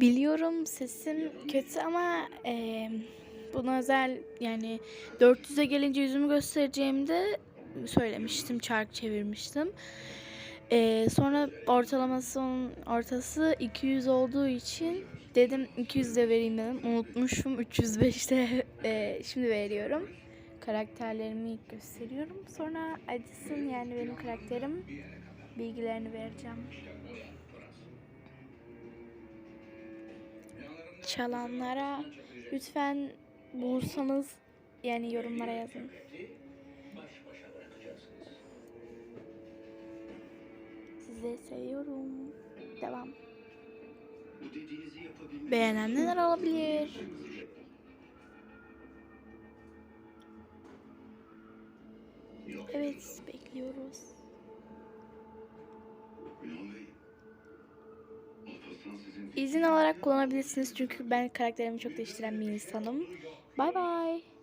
Biliyorum sesim kötü ama eee buna özel yani 400'e gelince yüzümü göstereceğimde söylemiştim, çark çevirmiştim. Eee, sonra ortalamasının ortası 200 olduğu için dedim 200 de vereyim dedim. Unutmuşum 305'te eee, şimdi veriyorum. Karakterlerimi ilk gösteriyorum. Sonra Addison yani benim karakterim bilgilerini vereceğim. Çalanlara lütfen bulursanız yani yorumlara yazın. Sizi seviyorum. Devam. Beğenenler olabilir. Evet, bekliyoruz. İzin alarak kullanabilirsiniz çünkü ben karakterimi çok değiştiren bir insanım. Bay bay.